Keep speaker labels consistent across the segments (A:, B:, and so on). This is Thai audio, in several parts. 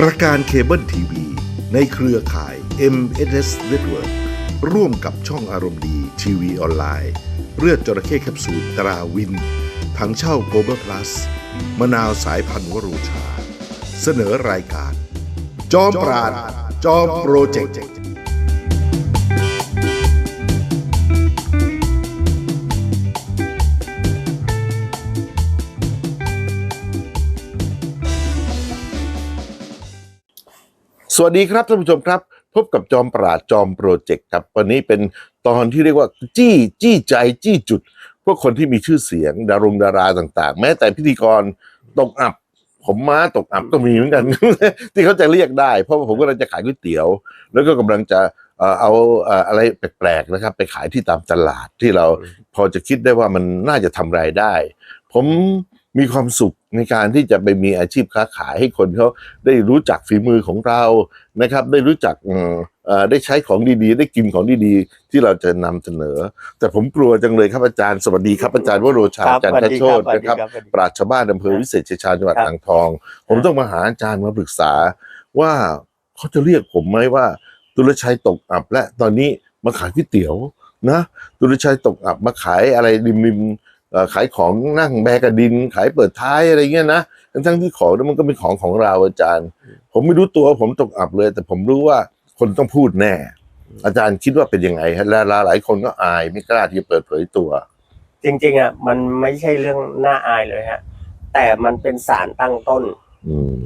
A: ประการเคเบิลทีวีในเครือข่าย MSS Network ร่วมกับช่องอารมณ์ดีทีวีออนไลน์ เลือดจระเข้แคปซูลตราวินถังเช่าโกลบอลพลัส มะนาวสายพันธุ์วโรชา เสนอรายการ จอมปราดจอมโปรเจกต์ สวัสดีครับท่านผู้ชมครับ พบกับจอมปราดจอมโปรเจกต์ครับ วันนี้เป็นตอนที่เรียกว่า จี้จี้ใจจี้จุด พวกคนที่มีชื่อเสียงดารงดาราต่างๆ แม้แต่พิธีกรตกอับ ผมม้าตกอับก็มีเหมือนกัน ที่เขาจะเรียกได้ เพราะผมกำลังจะขายก๋วยเตี๋ยว แล้วก็กำลังจะเอาอะไรแปลกๆนะครับ ไปขายที่ตามตลาดที่เราพอจะคิดได้ว่ามันน่าจะทำรายได้ ผม มีความสุขในการที่จะไปมีอาชีพค้าขายให้คนเขาได้รู้จักฝีมือของเรานะครับ ได้รู้จักเอ่อเอ่อได้ใช้ของดีๆ ได้กินของดีๆ ที่เราจะนำเสนอ แต่ผมกลัวจังเลยครับอาจารย์สวัสดีครับอาจารย์วโรชา
B: ครับ
A: อาจารย์
B: สวัส
A: ทัช
B: ดี
A: โช
B: ครับ
A: ตนะครับ
B: สวัสดีครับ
A: ปราชญ์ชาวบ้านอำเภอวิเศษชัยชาญจังหวัด
B: ครับ
A: อ่างทอง ผมต้องมาหาอาจารย์มาปรึกษาว่าเขาจะเรียกผมไหมว่าตุลชัยตกอับและตอนนี้มาขายก๋วยเตี๋ยวนะตุลชัยตกอับมาขายอะไรริมริมๆเอ่อ ขายของนั่งแบกกระดิน ขายเปิดท้ายอะไรเงี้ยนะทั้งทั้งๆที่ของนั้นมันก็เป็นของของเราอาจารย์ ผมไม่รู้ตัวผมตกอับเลย แต่ผมรู้ว่าคนต้องพูดแน่ อาจารย์คิดว่าเป็นยังไงฮะและหลายคนก็อายไม่กล้าที่จะเปิดเผยตัว
B: จริง ๆอะมันไม่ใช่เรื่องน่าอายเลยฮะ แต่มันเป็นสารตั้งต้น
A: อืม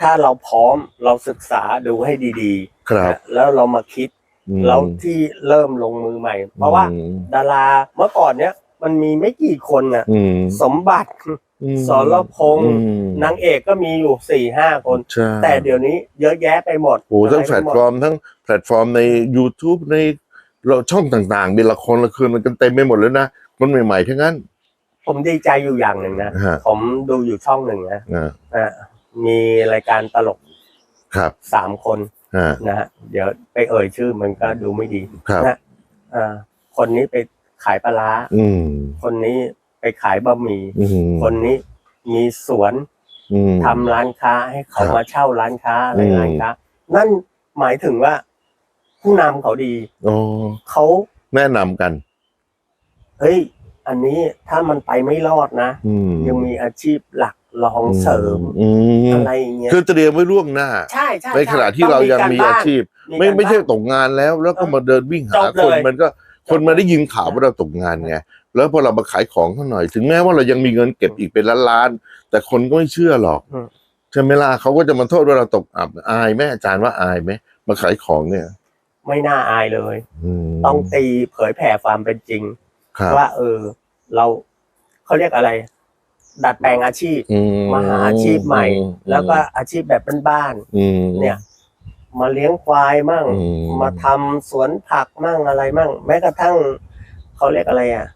B: ถ้าเราพร้อมเราศึกษาดูให้ดี
A: ครับ
B: ๆแล้วเรามาคิด
A: อืม
B: เราที่เริ่มลงมือใหม่ เพราะว่า
A: อืม
B: ดาราเมื่อก่อนเนี้ย มันมีไม่กี่คนน่ะ
A: อืม
B: สมบัติ
A: อืม
B: สรพงษ์
A: อืม
B: นางเอกก็มีอยู่สี่ห้าคน
A: ใช่
B: แต่เดี๋ยวนี้เยอะแยะไปหมด
A: โอ้โหทั้งะแพ
B: ไร
A: ล
B: ไป
A: ต
B: หมด
A: ฟอร์มทั้งแพลตฟอร์มใน YouTube ในเราช่องต่างๆมีละครละครมันกันเต็มไปหมดเลยนะคนใหม่ๆทั้งนั้น
B: ผมดีใจอยู่อย่างหนึ่งนะ
A: ฮะ
B: ผมดูอยู่ช่องหนึ่งนะ
A: อ่า
B: อะมีรายการตลก
A: ครับ
B: สามคน
A: อ่า
B: นะฮะเดี๋ยวไปเอ่ยชื่อมันก็ดูไม่ดี
A: ครับ
B: นะอ่าคนนี้ไป ขายปลาร้า
A: อืม
B: คนนี้ไปขายบะหมี่
A: อืม
B: คนนี้มีสวน
A: อืม
B: ทำร้านค้าให้เขา
A: ครับ
B: มาเช่าร้านค้าอะไร
A: อืม
B: ร้านค้านั่นหมายถึงว่า ผู้นำเขาดี
A: โอ้
B: เขา
A: แนะนำกัน
B: เฮ้ย อันนี้ถ้ามันไปไม่รอดนะ
A: อืม
B: ยังมีอาชีพหลักรองเสริม
A: อืม
B: อะไรอย่างเงี้ย
A: คือเตรียมไว้ล่วงหน้า
B: ใช่ใช่
A: ในขณะที่
B: ต้
A: เรา
B: อง
A: ยังมี
B: กรบ้
A: อานชีพไม่
B: การ
A: ไม่ใช่
B: บ้าน
A: ตกงานแล้ว แล้วก็มาเดินวิ่งหา
B: จบ
A: คน
B: เลย
A: มันก็ คนมาได้ยินข่าวว่าเราตกงานไงแล้วพอเรามาขายของเขาหน่อย ถึงแม้ว่าเรายังมีเงินเก็บอีกเป็นล้านๆแต่คนก็ไม่เชื่อหรอก
B: อืม
A: ใช่ไหมล่ะเขาก็จะมาโทษว่าเราตกอับอายไหมอาจารย์ว่าอายไหมมาขายของเนี่ย
B: ไม่น่าอายเลย
A: ม
B: ต้องตีเผยแผ่ความเป็นจริง
A: ครับ
B: ว่า เออ เราเขาเรียกอะไร ดัดแปลงอาชีพ
A: อื
B: มาหาอาชีพใหม่
A: อื
B: แล้วก็อาชีพแบบบ้าน
A: อืม
B: ๆเนี่ย มาเลี้ยงควายมั่ง
A: อืม
B: มาทำสวนผักมั่งอะไรมั่ง แม้กระทั่งเขาเรียกอะไรอะ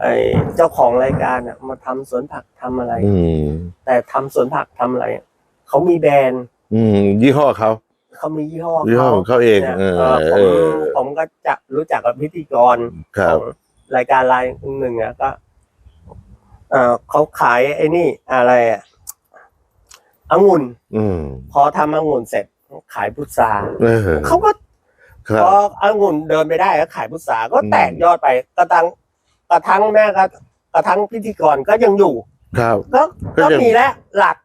B: ไอเจ้าของรายการอะ มาทำสวนผักทำอะไร
A: อืม
B: แต่ทำสวนผักทำอะไรเขามีแบรนด์
A: อืมยี่ห้อเขา
B: เขามียี่ห้อ
A: ยี่ห้อ
B: เขา
A: ของเขาเอง
B: เนี่ย
A: เออ
B: เอ่อผ
A: เอ
B: ม
A: อ
B: ผมก็จะรู้จักกับพิธีกร
A: ครับ
B: ของรายการรายหนึ่งอะก็เอ่อเขาขายไอ้นี่อะไรอะองุ่น
A: อืม
B: พอทำองุ่นเสร็จ ขายพุทรา
A: เออ
B: เขาก็
A: ครั
B: พ
A: บ
B: อองุ่นเดินไปได้ก็ขายพุทราก็
A: อืม
B: แตกยอดไปกระทั่งกระทั่งแม่ก็กระทั่งพิธีกรก็ยังอยู่
A: ครับ
B: ก็
A: ก็
B: ก็
A: ยัง
B: มีแล้วหลัก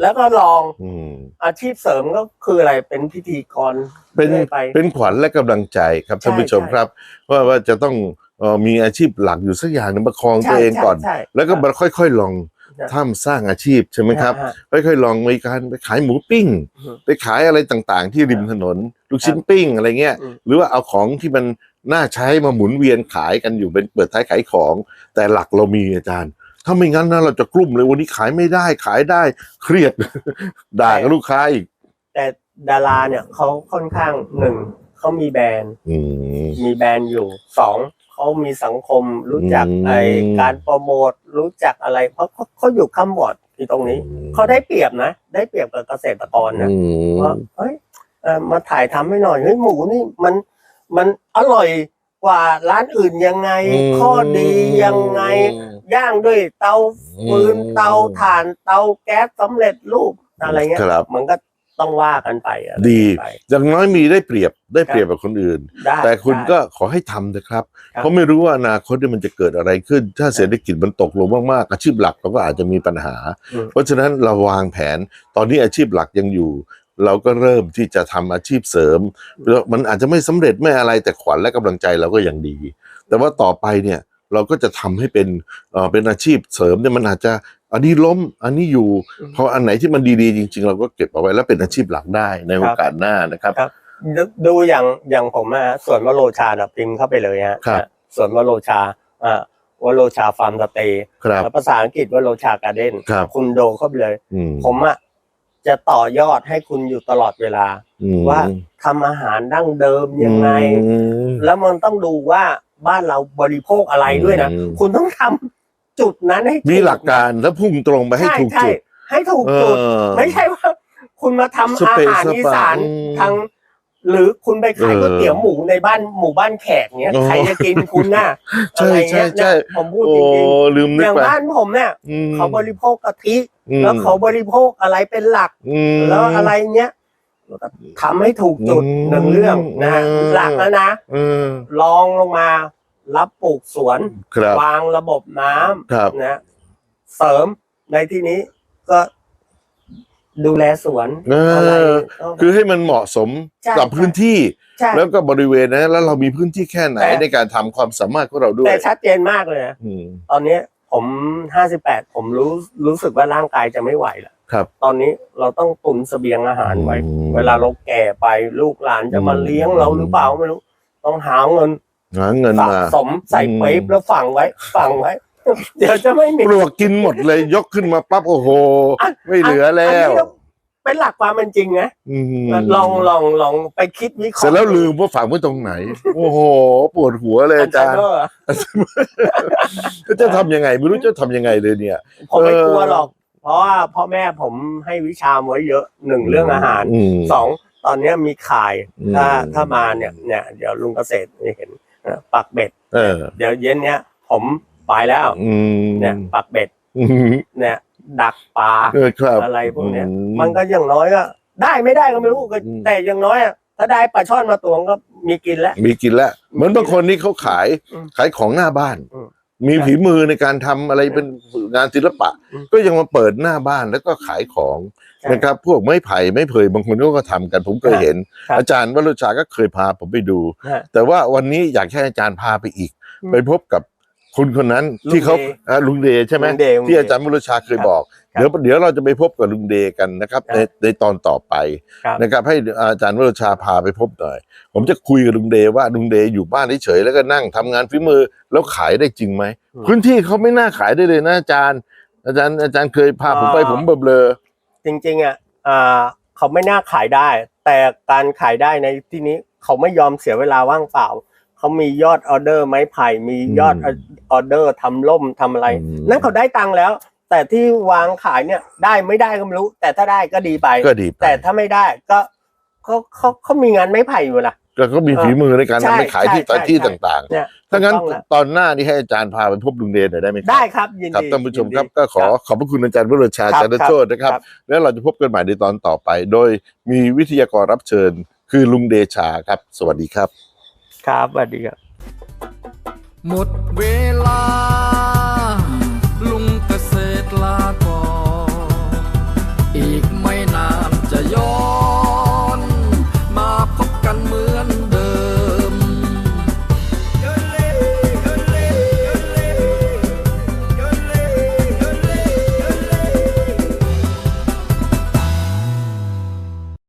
B: แล้วก็ลอง
A: อืม
B: อาชีพเสริมก็คืออะไรเป็นพิธีกร
A: เป็น
B: รื่อยไป
A: เป็นขวัญและกำลังใจครับท่านผู้ชม
B: ใช่
A: ครับว่าว่าจะต้องเอ่อมีอาชีพหลักอยู่สักอย่างหนึงประคองตัวเองก่อน
B: ใช่ใช่
A: แล้วก็มาค่อยๆลอง
B: ใช่
A: ทำสร้างอาชีพใช่ไหมครับ
B: ฮะ
A: ค่อยๆลองมีการไปขายหมูปิ้ง
B: อืม
A: ไปขายอะไรต่างๆ ที่ริมถนน ลูกชิ้นปิ้งอะไรเงี้ย
B: อืม
A: หรือว่าเอาของที่มันน่าใช้มาหมุนเวียนขายกันอยู่เป็นเปิดท้ายขายของ แต่หลักเรามีอาจารย์ ถ้าไม่งั้นนะเราจะกลุ่มเลยวันนี้ขายไม่ได้ขายได้เครียดด่ากับลูกค้าอีก
B: แต่ดาราเนี่ยเขาค่อนข้างหนึ่งเขามีแบรนด์
A: อืม
B: มีแบรนด์อยู่สอง เขามีสังคมรู้จัก
A: อืม
B: ไอการโปรโมทรู้จักอะไร เพราะเขาเขาอยู่ข้ามบอร์ดที่ตรงนี้
A: อืม
B: เขาได้เปรียบนะ ได้เปรียบกับเกษตรกรนะ
A: อืม
B: ว่าเฮ้ยเอ่อมาถ่ายทำให้หน่อยเฮ้ยหมูนี่มันมันอร่อยกว่าร้านอื่นยังไง ข้อดียังไง ย่างด้วยเตาฟืน
A: อืม
B: เตาถ่านเตาแก๊สสำเร็จรูปอะไรเงี้ย
A: ครับ
B: มันก็ ต้องว่ากันไปอะไร
A: ดี
B: ไป
A: อย่างน้อยมีได้เปรียบได้เปรียบกับคนอื่น
B: ได้
A: แต่คุณ
B: ได้
A: ก็ขอให้ทำนะครับ
B: ครับ
A: เพราะไม่รู้ว่าอนาคตเนี่ยมันจะเกิดอะไรขึ้น ถ้าเศรษฐกิจมันตกลงมากๆ อาชีพหลักเราก็อาจจะมีปัญหา
B: อืม
A: เพราะฉะนั้นเราวางแผนตอนนี้อาชีพหลักยังอยู่ เราก็เริ่มที่จะทำอาชีพเสริมแล้วมันอาจจะไม่สำเร็จไม่อะไรแต่ขวัญและกำลังใจเราก็ยังดี แต่ว่าต่อไปเนี่ยเราก็จะทำให้เป็นเอ่อเป็นอาชีพเสริมเนี่ยมันอาจจะ อันนี้ล้มอันนี้อยู่
B: อืม
A: เพราะอันไหนที่มันดีๆจริง ๆ เราก็เก็บเอาไว้แล้วเป็นอาชีพหลักได้ในโอกาสหน้านะครับ
B: ครับดูดูอย่างอย่างผมอะสวนวโรชาน่ะพิมพ์เข้าไปเลยฮะ
A: ครับ
B: สวนวโรชาอ่าวโรชาฟาร์มสเตย์
A: ครับ
B: แล้วภาษาอังกฤษวโรชาการ์เด้น
A: ครับ
B: คุณโดเข้าไปเลย
A: อืม
B: ผมอะจะต่อยอดให้คุณอยู่ตลอดเวลา
A: อืม
B: ว่าทำอาหารดั้งเดิมยังไง
A: อืม
B: แล้วมันต้องดูว่าบ้านเราบริโภคอะไรด้วยนะ
A: อืม
B: คุณต้องทำ จุดนั้นให้ถู
A: มีหลักการแล้วพุ่งตรงไปให้
B: ใช่
A: ถูก
B: ใช่
A: จุด
B: ให้ถูก
A: เอ
B: จุด
A: อ
B: ไม่ใช่ว่า คุณมาทำ
A: ส
B: อา
A: เปซ
B: หาร
A: สปะ
B: อีสาน
A: อืม
B: ทางหรือคุณไปขาย
A: เออ
B: ก๋วยเตี๋ยวหมูในบ้านหมู่บ้านแขกเนี้ย
A: อ๋อ
B: ใครจะกินคุณน่ะ
A: ใช่
B: อะไรเงี้ย
A: ใช่ใช่
B: เนี่ยผมพูด
A: โอ้
B: จริง
A: ลืม
B: ๆ
A: นึ
B: อกย่าง
A: ไป
B: บ้านผมเนี่ย
A: อืม
B: เขาบริโภคกะทิ
A: อืม
B: แล้วเขาบริโภคอะไรเป็นหลัก
A: อืม
B: แล้วอะไรเนี้ยทำให้ถูกจุด
A: อืม
B: หนึ่งเรื่องนะ
A: อืม
B: หลักแล้วนะ
A: เออ
B: ลองลงมา รับปลูกสวน
A: ครับ
B: วางระบบน้ำ
A: ครับ
B: นะ เสริมในที่นี้ก็ดูแลสวน
A: เอ
B: อะไร
A: อ
B: ก็
A: คือให้มันเหมาะสม
B: ใช่
A: กับพื้นที่
B: ใช่
A: แล้วก็บริเวณนะแล้วเรามีพื้นที่แค่ไหน
B: แต่
A: ในการทำความสามารถของเราด้วย
B: แต่ชัดเจนมากเลยนะ
A: อืม
B: ตอนนี้ผมห้าสิบแปดผมรู้รู้สึกว่าร่างกายจะไม่ไหวแล้ว
A: ครับ
B: ตอนนี้เราต้องตุนเสบียงอาหารไว้
A: อืม
B: เวลาเราแก่ไปลูกหลานจะมา
A: อืม
B: เลี้ยงเราหรือเปล่าไม่รู้ ต้องหาเงิน
A: หาเงิน
B: สะ
A: มา
B: สมใส่
A: อืม
B: ปี๊บแล้วฝังไว้ ฝังไว้ เดี๋ยวจะไม่มี
A: ปลวกกินหมดเลย ยกขึ้นมาปั๊บโอ้โห
B: อัน
A: ไม่เหลือแล้ว
B: นนี้เป็นหลักความเป็นจริงนะ
A: อืม
B: ลองลองลองไปคิดวิเคราะห์
A: เสร็จแล้วลืมว่าฝังไว้ตรงไหน โอ้โห ปวดหัวเลยอาจารย์
B: อัลไซเมอร์
A: แล้วจะทำยังไง ไม่รู้จะทำยังไงเลยเนี่ย
B: ผมไม่
A: เออ
B: กลัวหรอก เพราะว่าพ่อแม่ผมให้วิชาไว้เยอะหนึ่งเรื่องอาหาร
A: ม
B: สองตอนเนี้ยมีขาย
A: อืม
B: ถ้าถ้ามาเนี่ยเนี่ยเดี๋ยวลุงเกษตรจะเห็นเอ่อ ปักเบ็ด
A: เออ
B: เดี๋ยวเย็นเนี้ยผมไปแล้ว
A: อืม
B: เนี่ยปักเบ็ด
A: อืม
B: เนี่ย ดักปลา
A: เออครับ
B: อะไรพวกเนี้ย
A: อื
B: มันก็อย่างน้อยก็ ได้ไม่ได้ก็ไม่รู้ก็
A: อืม
B: แต่อย่างน้อยอะถ้าได้ปลาช่อนมาตัวก็มีกินแล้ว
A: มีกินแล้วเหมือนบางคนนี่เขาขาย
B: อืม
A: ขายของหน้าบ้าน
B: อืม
A: มีฝีมือในการทำอะไรเป็นงานศิลปะ
B: อืม
A: ก็ยังมาเปิดหน้าบ้านแล้วก็ขายของ
B: ใช่
A: นะครับ พวกไม้ไผ่ไม้เผยบางคนก็ทำกัน ผมเคยเห็น
B: ครับ
A: อาจารย์วรุชาก็เคยพาผมไปดู
B: ฮะ
A: แต่ว่าวันนี้อยากให้อาจารย์พาไปอีก
B: อืม
A: ไปพบกับคนคนนั้น
B: ลุง
A: ที่เขา
B: เดย์
A: อ่าลุงเดย์ใช่ไหม
B: ลุงเดย์ลุงเดย์
A: ที่อาจารย์วรุชาเคยบอก
B: ครับ
A: เดี๋ยวเดี๋ยวเราจะไปพบกับลุงเดย์กันนะครับ
B: ครับ
A: ในในตอนต่อไป
B: ครับ
A: นะครับ ให้อาจารย์วรุชาพาไปพบหน่อย ผมจะคุยกับลุงเดย์ว่าลุงเดย์อยู่บ้านเฉยๆแล้วก็นั่งทำงานฝีมือแล้วขายได้จริงไหม
B: อืม
A: พื้นที่เขาไม่น่าขายได้เลยนะอาจารย์ อาจารย์อาจารย์เคยพาผมไป
B: อ่า
A: ผมเบลอ
B: จริงๆอะอ่าเขาไม่น่าขายได้ แต่การขายได้ในที่นี้เขาไม่ยอมเสียเวลาว่างเปล่า เขามียอดออเดอร์ไม้ไผ่มียอดออเดอร์ทำล่มทำอะไร
A: อืม
B: นั่นเขาได้ตังค์แล้ว แต่ที่วางขายเนี่ยได้ไม่ได้ก็ไม่รู้ แต่ถ้าได้ก็ดีไป
A: ๆก็ดีไป
B: แต่ถ้าไม่ได้ก็เขาเขาเขามีงานไม้ไผ่อยู่นะ
A: แล้วก็มีฝีมือในการ
B: ใช่
A: นำไปขายที่
B: ใช่
A: ที่
B: ใช่
A: ต่าง
B: เนี่ย
A: ๆถ้างั้น
B: ถูกต้องแล้ว
A: ตอนหน้านี้ให้อาจารย์พาไปพบลุงเดย์หน่อยได้ไหมครับ
B: ได้ครับยิน
A: ครับ
B: ดี
A: ท่านผู้ชม
B: ยิดี
A: ครับก็ขอขอบพระคุณอาจารย์วรชา
B: ครับ
A: จันทโชตนะครับ
B: ครับ
A: แล้วเราจะพบกันใหม่ในตอนต่อไป โดยมีวิทยากรรับเชิญ คือลุงเดชาครับ สวัสดีครับ
B: ครับสวัสดีครับ
C: หมดเวลา